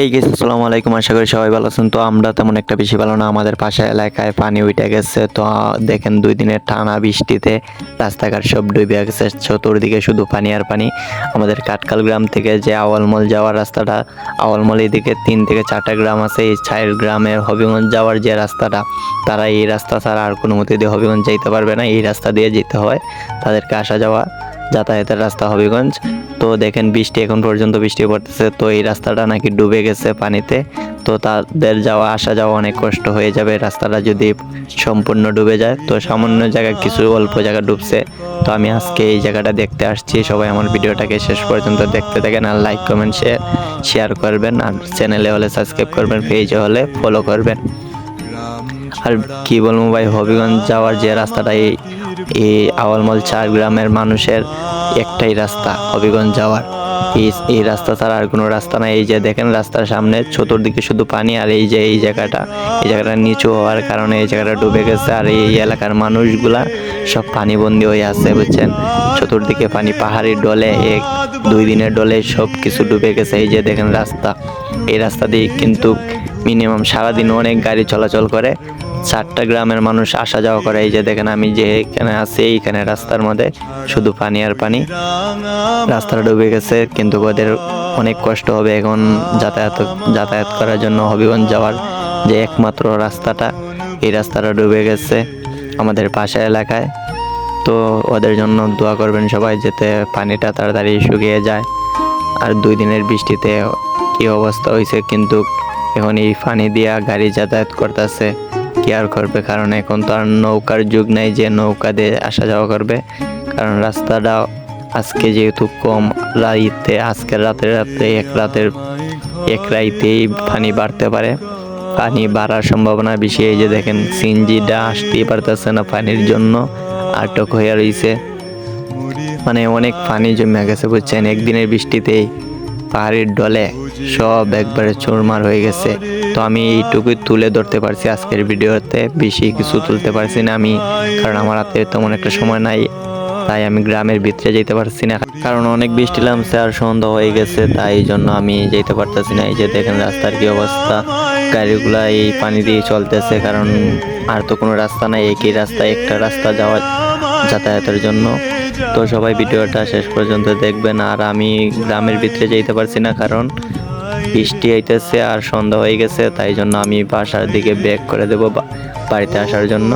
এই গেছে আসসালামু আলাইকুম। আশা করি সবাই ভালো আছেন। তো আমরা তেমন একটা বেশি ভালো না। আমাদের পাশে এলাকায় পানি উঠে গেছে। তো দেখেন দুই দিনের টানা বৃষ্টিতে রাস্তাঘাট সব ডুবে গেছে। চতুর্দিকে শুধু পানি আর পানি। আমাদের কাটকাল গ্রাম থেকে যে আওয়ালমল যাওয়ার রাস্তাটা, আওয়ালমল এদিকে তিন থেকে চারটা গ্রাম আছে। এই চার গ্রামের হবিগঞ্জ যাওয়ার যে রাস্তাটা, তারা এই রাস্তা ছাড়া আর কোনো মতে দিয়ে হবিগঞ্জ যাইতে পারবে না। এই রাস্তা দিয়ে যেতে হয়। তাদেরকে আসা যাওয়া যাতায়াতের রাস্তা হবিগঞ্জ। তো দেখেন বৃষ্টি, এখন পর্যন্ত বৃষ্টি পড়তেছে। তো এই রাস্তাটা নাকি ডুবে গেছে পানিতে। তো তাদের যাওয়া, আসা যাওয়া অনেক কষ্ট হয়ে যাবে। রাস্তাটা যদি সম্পূর্ণ ডুবে যায়, তো সামান্য জায়গায় কিছু অল্প জায়গা ডুবছে। তো আমি আজকে এই জায়গাটা দেখতে আসছি। সবাই আমার ভিডিওটাকে শেষ পর্যন্ত দেখতে থাকেন আর লাইক কমেন্ট শেয়ার শেয়ার করবেন। আর চ্যানেলে হলে সাবস্ক্রাইব করবেন পেজে হলে ফলো করবেন। আর কি বলব ভাই, হবিগঞ্জ যাওয়ার যে রাস্তাটা, এই এই আওয়ালমল চার গ্রামের মানুষের একটাই রাস্তা, হবিগঞ্জ যাওয়ার। এই এই রাস্তা ছাড়া আর কোনো রাস্তা নাই। এই যে দেখেন রাস্তার সামনে চতুর্দিকে শুধু পানি আর এই যে, এই জায়গাটা এই জায়গাটা নিচু হওয়ার কারণে এই জায়গাটা ডুবে গেছে। আর এই এলাকার মানুষগুলা সব পানিবন্দি হয়ে আছে, বুঝছেন? চতুর্দিকে পানি পাহাড়ি ডলে, এক, দুই দিনের ডলে সব কিছু ডুবে গেছে। এই যে দেখেন রাস্তা। এই রাস্তা দিয়ে কিন্তু মিনিমাম সারাদিন অনেক গাড়ি চলাচল করে। চারটা গ্রামের মানুষ আসা যাওয়া করে। এই যে দেখেন, আমি যে এখানে আছি, এইখানে রাস্তার মধ্যে শুধু পানি আর পানি। রাস্তাটা ডুবে গেছে, কিন্তু ওদের অনেক কষ্ট হবে এখন যাতায়াত যাতায়াত করার জন্য হবিগঞ্জ যাওয়ার যে একমাত্র রাস্তাটা, এই রাস্তাটা ডুবে গেছে। আমাদের পাশের এলাকায়। তো ওদের জন্য দোয়া করবেন সবাই যাতে পানিটা তাড়াতাড়ি শুকিয়ে যায়। আর দুই দিনের বৃষ্টিতে কি অবস্থা হয়েছে কিন্তু এখন এই পানি দিয়া গাড়ি যাতায়াত করতেছে। কি আর করবে? কারণ এখন তো আর নৌকার যুগ নাই যে নৌকা দিয়ে আসা যাওয়া করবে। কারণ রাস্তাটা আজকে যেহেতু কম, রাইতে আজকের রাতে রাতে এক রাতের, এক রাইতেই পানি বাড়তে পারে। পানি বাড়ার সম্ভাবনা বেশি। এই যে দেখেন সিনজিটা আসতেই পারতেছে না পানির জন্য, আটক হয়ে রয়েছে মানে অনেক পানি জমে গেছে, বুঝছেন? একদিনের বৃষ্টিতেই পাহাড়ের ডলে সব একবারে চুরমার হয়ে গেছে। তো আমি এইটুকুই তুলে ধরতে পারছি আজকের ভিডিওতে। বেশি কিছু তুলতে পারছি না আমি, কারণ আমার হাতে তেমন একটা সময় নাই, তাই আমি গ্রামের ভিতরে যেতে পারছি না। কারণ অনেক বৃষ্টি নামছে আর সন্ধ্যা হয়ে গেছে, তাই জন্য আমি যেতে পারতেছি না। এই যে দেখেন, রাস্তার কি অবস্থা। গাড়িগুলা এই পানি দিয়ে চলতেছে, কারণ আর তো কোনো রাস্তা নাই, একই রাস্তা, একটা রাস্তা যাওয়া যাতায়াতের জন্য। তো সবাই ভিডিওটা শেষ পর্যন্ত দেখবেন, আর আমি গ্রামের ভিতরে যেতে পারছি না, কারণ বৃষ্টি আইতেছে আর সন্ধ্যা হয়ে গেছে, তাই জন্য আমি বাসার দিকে ব্যাক করে দেবো বাড়িতে আসার জন্য।